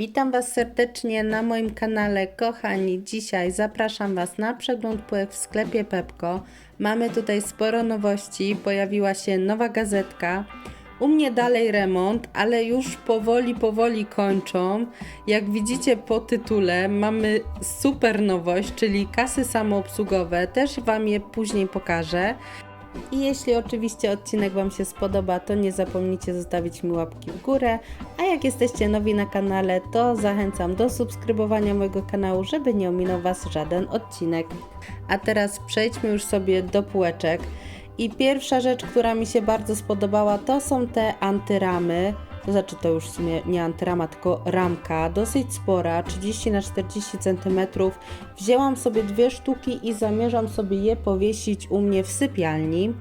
Witam Was serdecznie na moim kanale, kochani. Dzisiaj zapraszam Was na przegląd półek w sklepie Pepko. Mamy tutaj sporo nowości, pojawiła się nowa gazetka. U mnie dalej remont, ale już powoli, powoli kończą. Jak widzicie po tytule, mamy super nowość, czyli kasy samoobsługowe. Też Wam je później pokażę. I jeśli oczywiście odcinek Wam się spodoba, to nie zapomnijcie zostawić mi łapki w górę. A jak jesteście nowi na kanale, to zachęcam do subskrybowania mojego kanału, żeby nie ominął Was żaden odcinek. A teraz przejdźmy już sobie do półeczek. I pierwsza rzecz, która mi się bardzo spodobała, to są te antyramy. To znaczy to już w sumie nie antyrama, tylko ramka, dosyć spora, 30 na 40 cm. Wzięłam sobie dwie sztuki i zamierzam sobie je powiesić u mnie w sypialni.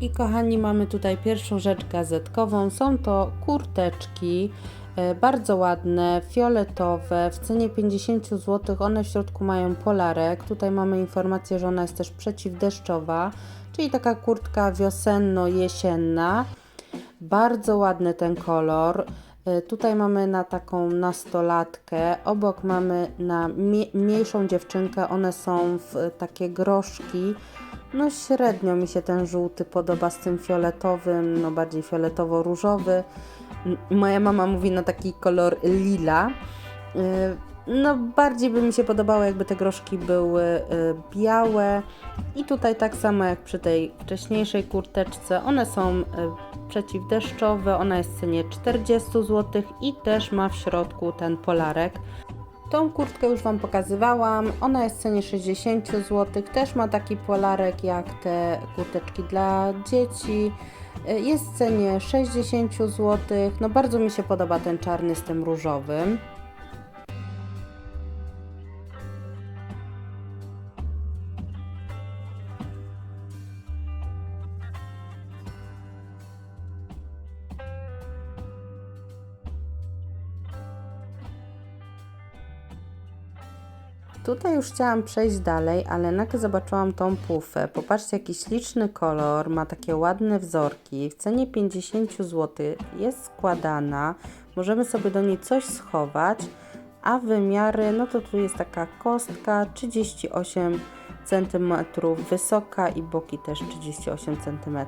I kochani, mamy tutaj pierwszą rzecz gazetkową. Są to kurteczki, e, bardzo ładne, fioletowe, w cenie 50 zł. One w środku mają polarek. Tutaj mamy informację, że ona jest też przeciwdeszczowa, czyli taka kurtka wiosenno-jesienna. Bardzo ładny ten kolor. Y, Tutaj mamy na taką nastolatkę, obok mamy na mniejszą dziewczynkę, one są w y, takie groszki. No średnio mi się ten żółty podoba z tym fioletowym, no bardziej fioletowo-różowy. Moja mama mówi na taki kolor lila. No bardziej by mi się podobało, jakby te groszki były y, białe. I tutaj tak samo jak przy tej wcześniejszej kurteczce, one są y, przeciwdeszczowe, ona jest w cenie 40 zł i też ma w środku ten polarek. Tą kurtkę już Wam pokazywałam, ona jest w cenie 60 zł, też ma taki polarek jak te kurteczki dla dzieci. Y, Jest w cenie 60 zł, no bardzo mi się podoba ten czarny z tym różowym. Tutaj już chciałam przejść dalej, ale nagle zobaczyłam tą pufę. Popatrzcie, jaki śliczny kolor, ma takie ładne wzorki. W cenie 50 zł jest składana. Możemy sobie do niej coś schować, a wymiary, no to tu jest taka kostka 38 cm wysoka i boki też 38 cm.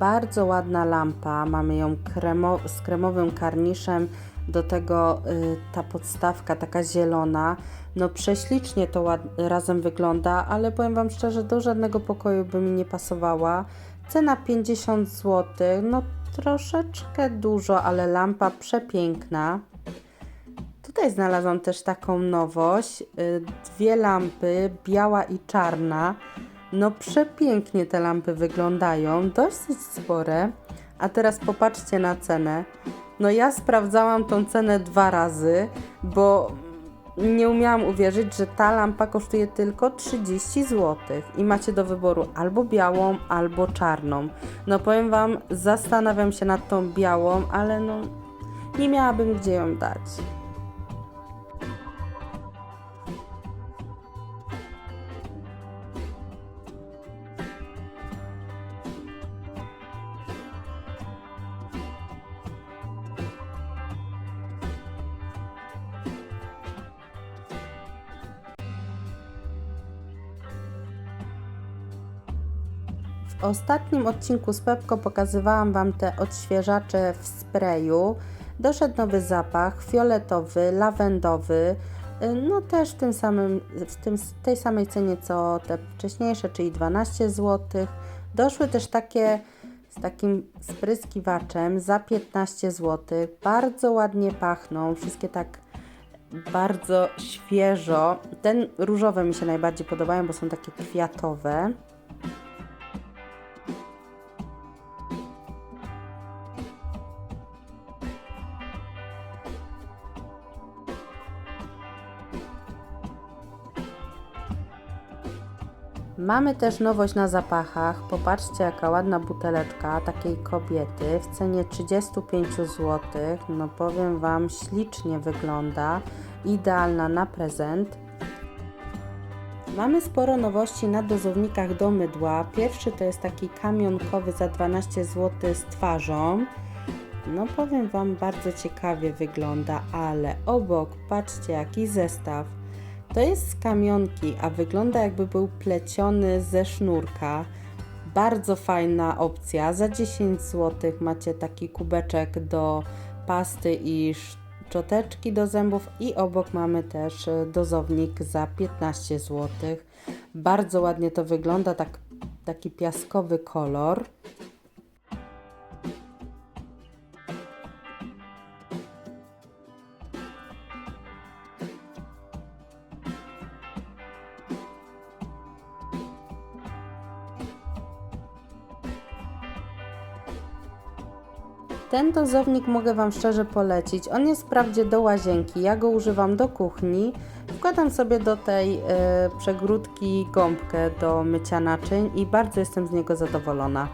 Bardzo ładna lampa, mamy ją kremo, z kremowym karniszem, do tego y, ta podstawka taka zielona. No prześlicznie to ład, razem wygląda, ale powiem Wam szczerze, do żadnego pokoju by mi nie pasowała. Cena 50 zł, no troszeczkę dużo, ale lampa przepiękna. Tutaj znalazłam też taką nowość. y, Dwie lampy, biała i czarna. No przepięknie te lampy wyglądają, dosyć spore. A teraz popatrzcie na cenę. No ja sprawdzałam tą cenę dwa razy, bo nie umiałam uwierzyć, że ta lampa kosztuje tylko 30 zł i macie do wyboru albo białą, albo czarną. No powiem Wam, zastanawiam się nad tą białą, ale no nie miałabym gdzie ją dać. W ostatnim odcinku z Pepko pokazywałam Wam te odświeżacze w sprayu. Doszedł nowy zapach, fioletowy, lawendowy, y, no też w, tym samym, w tym, tej samej cenie co te wcześniejsze, czyli 12 zł. Doszły też takie z takim spryskiwaczem za 15 zł. Bardzo ładnie pachną, wszystkie tak bardzo świeżo. Ten różowe mi się najbardziej podobają, bo są takie kwiatowe. Mamy też nowość na zapachach. Popatrzcie, jaka ładna buteleczka takiej kobiety w cenie 35 zł. No powiem Wam, ślicznie wygląda. Idealna na prezent. Mamy sporo nowości na dozownikach do mydła. Pierwszy to jest taki kamionkowy za 12 zł z twarzą. No powiem Wam, bardzo ciekawie wygląda, ale obok patrzcie jaki zestaw. To jest z kamionki, a wygląda jakby był pleciony ze sznurka. Bardzo fajna opcja. Za 10 zł macie taki kubeczek do pasty i szczoteczki do zębów i obok mamy też e, dozownik za 15 zł. Bardzo ładnie to wygląda, tak, taki piaskowy kolor. Ten dozownik mogę Wam szczerze polecić. On jest wprawdzie do łazienki, ja go używam do kuchni. Wkładam sobie do tej y, przegródki gąbkę do mycia naczyń i bardzo jestem z niego zadowolona.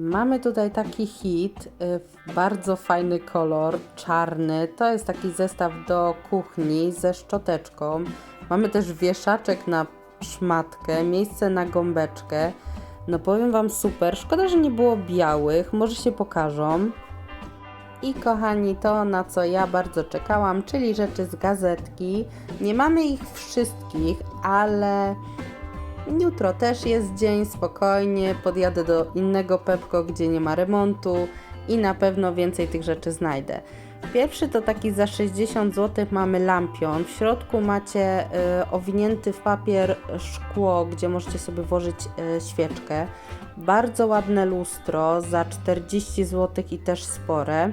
Mamy tutaj taki hit, y, bardzo fajny kolor, czarny. To jest taki zestaw do kuchni ze szczoteczką. Mamy też wieszaczek na szmatkę, miejsce na gąbeczkę. No powiem Wam super, szkoda, że nie było białych, może się pokażą. I kochani, to na co ja bardzo czekałam, czyli rzeczy z gazetki. Nie mamy ich wszystkich, ale Jutro też jest dzień, spokojnie, podjadę do innego Pepko, gdzie nie ma remontu i na pewno więcej tych rzeczy znajdę. Pierwszy to taki za 60 zł mamy lampion. W środku macie y, owinięty w papier szkło, gdzie możecie sobie włożyć y, świeczkę. Bardzo ładne lustro za 40 zł i też spore.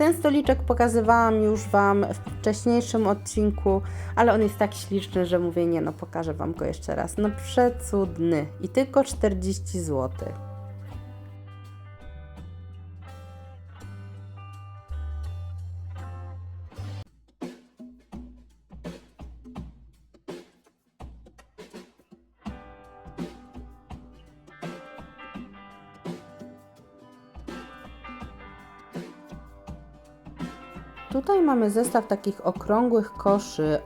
Ten stoliczek pokazywałam już Wam w wcześniejszym odcinku, ale on jest tak śliczny, że mówię, nie no, pokażę Wam go jeszcze raz. No przecudny i tylko 40 zł. Tutaj mamy zestaw takich okrągłych koszy.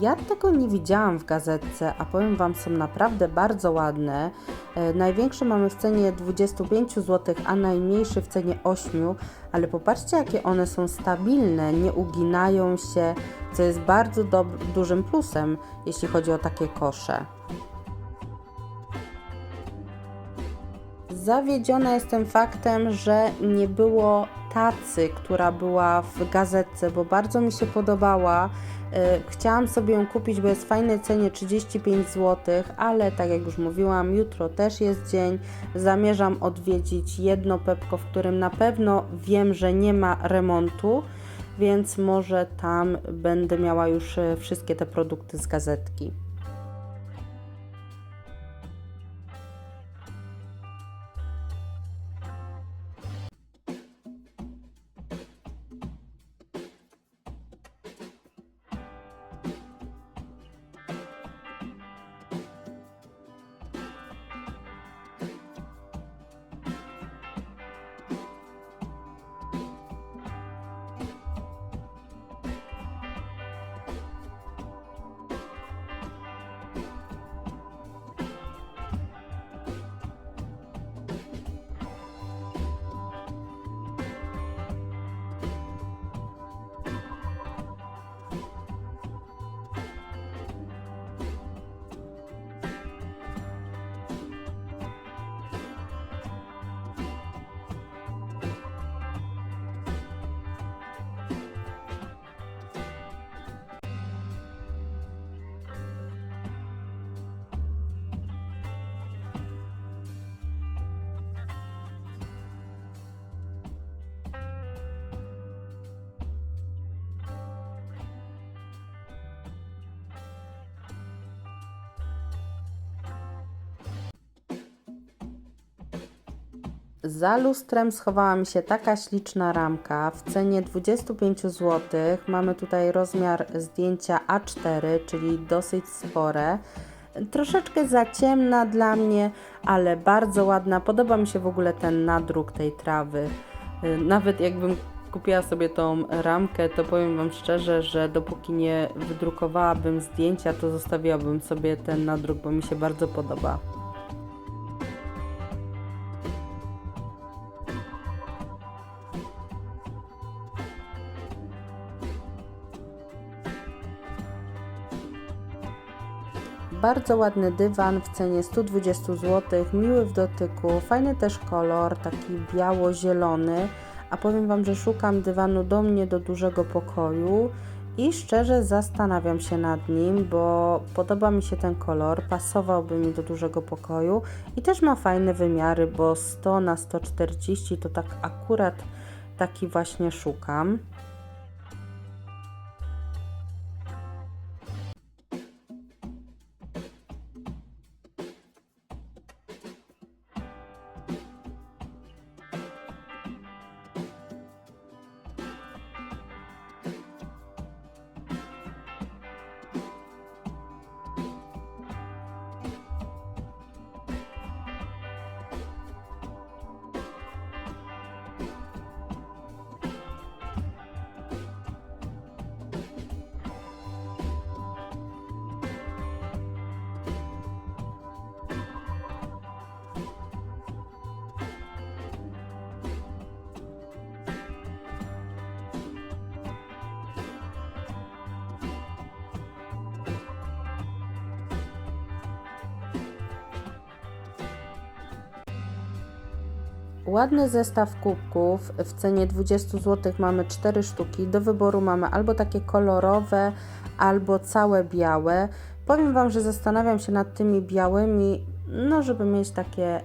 Ja tego nie widziałam w gazetce, a powiem Wam, są naprawdę bardzo ładne. E, największy mamy w cenie 25 zł, a najmniejszy w cenie 8, ale popatrzcie, jakie one są stabilne, nie uginają się, co jest bardzo dużym plusem, jeśli chodzi o takie kosze. Zawiedziona jestem faktem, że nie było tacy, która była w gazetce, bo bardzo mi się podobała. E, chciałam sobie ją kupić, bo jest w fajnej cenie 35 zł, ale tak jak już mówiłam, jutro też jest dzień. Zamierzam odwiedzić jedno Pepko, w którym na pewno wiem, że nie ma remontu, więc może tam będę miała już e, wszystkie te produkty z gazetki. Za lustrem schowała mi się taka śliczna ramka w cenie 25 zł. Mamy tutaj rozmiar zdjęcia A4, czyli dosyć spore. Troszeczkę za ciemna dla mnie, ale bardzo ładna. Podoba mi się w ogóle ten nadruk tej trawy. Y, Nawet jakbym kupiła sobie tą ramkę, to powiem Wam szczerze, że dopóki nie wydrukowałabym zdjęcia, to zostawiłabym sobie ten nadruk, bo mi się bardzo podoba. Bardzo ładny dywan w cenie 120 zł, miły w dotyku, fajny też kolor, taki biało-zielony. A powiem Wam, że szukam dywanu do mnie do dużego pokoju i szczerze zastanawiam się nad nim, bo podoba mi się ten kolor, pasowałby mi do dużego pokoju i też ma fajne wymiary, bo 100 na 140 to tak akurat taki właśnie szukam. Ładny zestaw kubków w cenie 20 zł mamy 4 sztuki. Do wyboru mamy albo takie kolorowe, albo całe białe. Powiem Wam, że zastanawiam się nad tymi białymi, no żeby mieć takie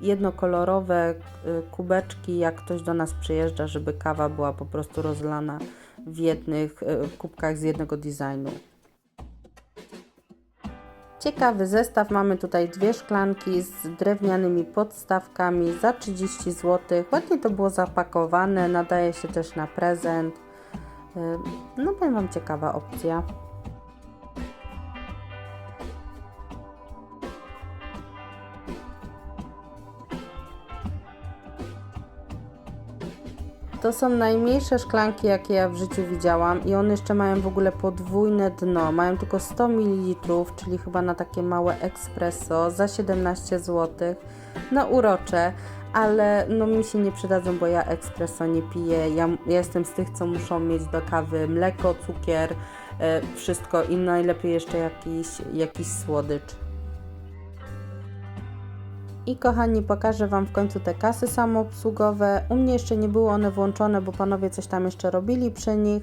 jednokolorowe y, kubeczki, jak ktoś do nas przyjeżdża, żeby kawa była po prostu rozlana w jednych y, kubkach z jednego designu. Ciekawy zestaw. Mamy tutaj dwie szklanki z drewnianymi podstawkami za 30 zł. Ładnie to było zapakowane, nadaje się też na prezent. No powiem Wam ciekawa opcja. To są najmniejsze szklanki, jakie ja w życiu widziałam i one jeszcze mają w ogóle podwójne dno. Mają tylko 100 ml, czyli chyba na takie małe espresso za 17 zł. No urocze, ale no mi się nie przydadzą, bo ja espresso nie piję. Ja, ja jestem z tych, co muszą mieć do kawy mleko, cukier, e, wszystko i najlepiej jeszcze jakiś, jakiś słodycz. I kochani, pokażę Wam w końcu te kasy samoobsługowe. U mnie jeszcze nie były one włączone, bo panowie coś tam jeszcze robili przy nich.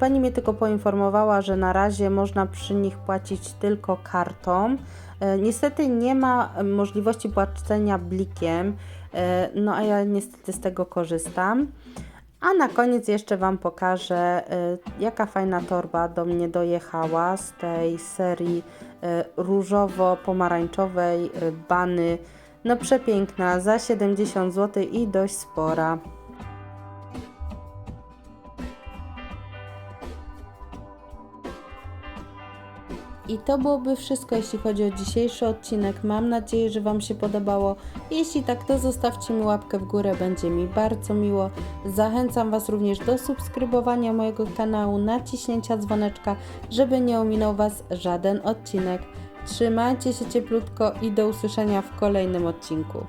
Pani mnie tylko poinformowała, że na razie można przy nich płacić tylko kartą. E, Niestety nie ma możliwości płacenia blikiem, e, no a ja niestety z tego korzystam. A na koniec jeszcze Wam pokażę, y, jaka fajna torba do mnie dojechała z tej serii różowo-pomarańczowej bany. No przepiękna, za 70 zł i dość spora. I to byłoby wszystko, jeśli chodzi o dzisiejszy odcinek. Mam nadzieję, że Wam się podobało. Jeśli tak, to zostawcie mi łapkę w górę, będzie mi bardzo miło. Zachęcam Was również do subskrybowania mojego kanału, naciśnięcia dzwoneczka, żeby nie ominął Was żaden odcinek. Trzymajcie się cieplutko i do usłyszenia w kolejnym odcinku.